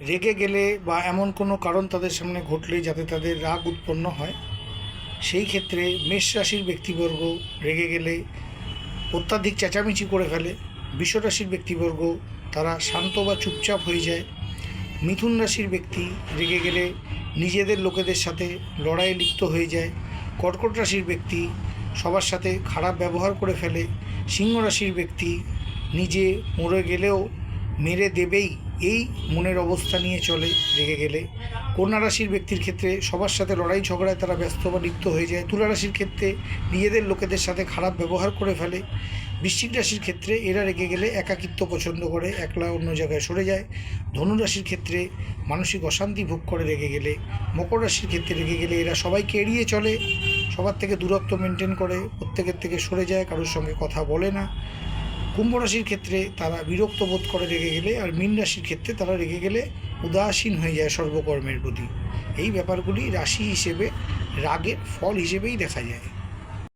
রেগে গেলে বা এমন কোনো কারণ তাদের সামনে ঘটলে যাতে তাদের রাগ উৎপন্ন হয়, সেই ক্ষেত্রে মেষ রাশির ব্যক্তিবর্গ রেগে গেলে অত্যাধিক চেঁচামেচি করে ফেলে। বৃষ রাশির ব্যক্তিবর্গ, তারা শান্ত বা চুপচাপ হয়ে যায়। মিথুন রাশির ব্যক্তি রেগে গেলে নিজেদের লোকেদের সাথে লড়াইয়ে লিপ্ত হয়ে যায়। কর্কট রাশির ব্যক্তি সবার সাথে খারাপ ব্যবহার করে ফেলে। সিংহ রাশির ব্যক্তি নিজে মরে গেলেও মেরে দেবেই। এই মনের অবস্থা নিয়ে চলে রেগে গেলে। কন্যা রাশির ব্যক্তির ক্ষেত্রে সবার সাথে লড়াই ঝগড়ায় তারা ব্যস্ত বা লিপ্ত হয়ে যায়। তুলা রাশির ক্ষেত্রে নিজেদের লোকেদের সাথে খারাপ ব্যবহার করে ফেলে। বৃশ্চিক রাশির ক্ষেত্রে এরা রেগে গেলে একাকিত্ব পছন্দ করে, একলা অন্য জায়গায় সরে যায়। ধনুরাশির ক্ষেত্রে মানসিক অশান্তি ভোগ করে রেগে গেলে। মকর রাশির ক্ষেত্রে রেগে গেলে এরা সবাইকে এড়িয়ে চলে। সবার থেকে দূরত্ব মেনটেন করে, প্রত্যেকের থেকে সরে যায়, কারোর সঙ্গে কথা বলে না। কুম্ভ রাশির ক্ষেত্রে তারা বিরক্ত বোধ করে রেগে গেলে আর মীন রাশির ক্ষেত্রে তারা রেগে গেলে উদাসীন হয়ে যায় সর্বকর্মের প্রতি। এই ব্যাপারগুলি রাশি হিসেবে রাগের ফল হিসেবেই দেখা যায়।